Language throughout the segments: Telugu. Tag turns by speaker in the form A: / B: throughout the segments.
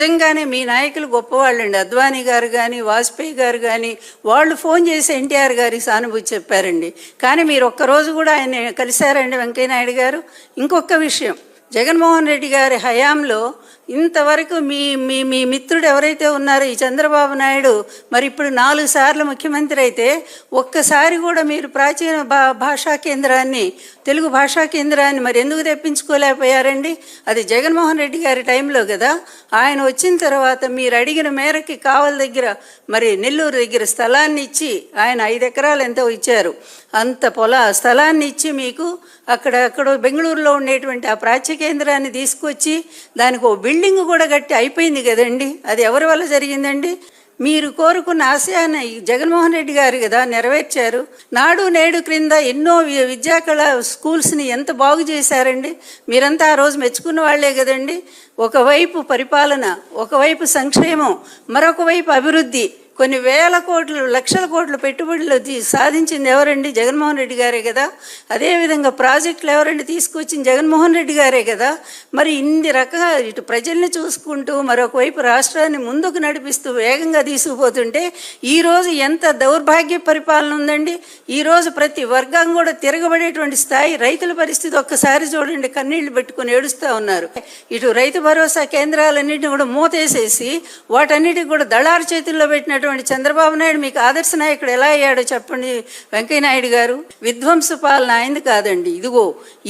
A: నిజంగానే మీ నాయకులు గొప్పవాళ్ళండి. అద్వానీ గారు కానీ వాజ్పేయి గారు కానీ వాళ్ళు ఫోన్ చేసి ఎన్టీఆర్ గారి సానుభూతి చెప్పారండి. కానీ మీరు ఒక్కరోజు కూడా ఆయన కలిశారండి వెంకయ్యనాయుడు గారు. ఇంకొక విషయం జగన్మోహన్ రెడ్డి గారి హయాంలో ఇంతవరకు మీ మీ మీ మిత్రుడు ఎవరైతే ఉన్నారో ఈ చంద్రబాబు నాయుడు మరి ఇప్పుడు నాలుగు సార్లు ముఖ్యమంత్రి అయితే ఒక్కసారి కూడా మీరు ప్రాచీన భా భాషా కేంద్రాన్ని తెలుగు భాషా కేంద్రాన్ని మరి ఎందుకు తెప్పించుకోలేకపోయారండి? అది జగన్మోహన్ రెడ్డి గారి టైంలో కదా. ఆయన వచ్చిన తర్వాత మీరు అడిగిన మేరకి కావల దగ్గర మరి నెల్లూరు దగ్గర స్థలాన్ని ఇచ్చి ఆయన ఐదు ఎకరాలు ఎంతో ఇచ్చారు. అంత పొల స్థలాన్ని ఇచ్చి మీకు అక్కడ అక్కడ బెంగళూరులో ఉండేటువంటి ఆ ప్రాచ్య కేంద్రాన్ని తీసుకొచ్చి దానికి ఓ బిల్డింగ్ కూడా కట్టి అయిపోయింది కదండి. అది ఎవరి వల్ల జరిగిందండి? మీరు కోరుకున్న ఆశయాన్ని ఈ జగన్మోహన్ రెడ్డి గారు కదా నెరవేర్చారు. నాడు నేడు క్రింద ఎన్నో వి- విద్యాకళ స్కూల్స్ని ఎంత బాగు చేశారండి. మీరంతా ఆ రోజు మెచ్చుకున్న వాళ్ళే కదండి. ఒకవైపు పరిపాలన ఒకవైపు సంక్షేమం మరొకవైపు అభివృద్ధి కొన్ని వేల కోట్లు లక్షల కోట్ల పెట్టుబడులు సాధించింది ఎవరండి? జగన్మోహన్ రెడ్డి గారే కదా. అదేవిధంగా ప్రాజెక్టులు ఎవరండి తీసుకొచ్చింది? జగన్మోహన్ రెడ్డి గారే కదా. మరి ఇన్ని రకంగా ఇటు ప్రజల్ని చూసుకుంటూ మరొకవైపు రాష్ట్రాన్ని ముందుకు నడిపిస్తూ వేగంగా తీసుకుపోతుంటే ఈరోజు ఎంత దౌర్భాగ్య పరిపాలన ఉందండి? ఈరోజు ప్రతి వర్గం కూడా తిరగబడేటువంటి స్థాయి రైతుల పరిస్థితి ఒక్కసారి చూడండి. కన్నీళ్ళు పెట్టుకుని ఏడుస్తూ ఉన్నారు. ఇటు రైతు భరోసా కేంద్రాలన్నింటినీ కూడా మూతేసేసి వాటన్నిటికి కూడా దళారు చేతుల్లో ఉన్నటువంటి చంద్రబాబు నాయుడు మీకు ఆదర్శ నాయకుడు ఎలా అయ్యాడో చెప్పండి. వెంకయ్యనాయుడు గారు విధ్వంస పాలన అయింది కాదండి. ఇదిగో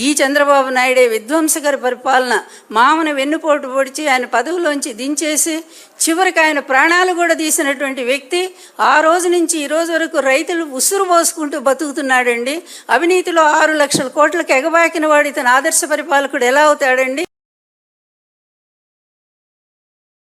A: ఈ చంద్రబాబు నాయుడే విధ్వంసకర పరిపాలన మామను వెన్నుపోటు పొడిచి ఆయన పదవిలోంచి దించేసి చివరికి ఆయన ప్రాణాలు కూడా తీసినటువంటి వ్యక్తి ఆ రోజు నుంచి ఈ రోజు వరకు రైతులు ఉసురు పోసుకుంటూ బతుకుతున్నాడండి. అవినీతిలో ఆరు లక్షల కోట్లకు ఎగబాకిన వాడు ఇతను ఆదర్శ పరిపాలకుడు ఎలా అవుతాడండి?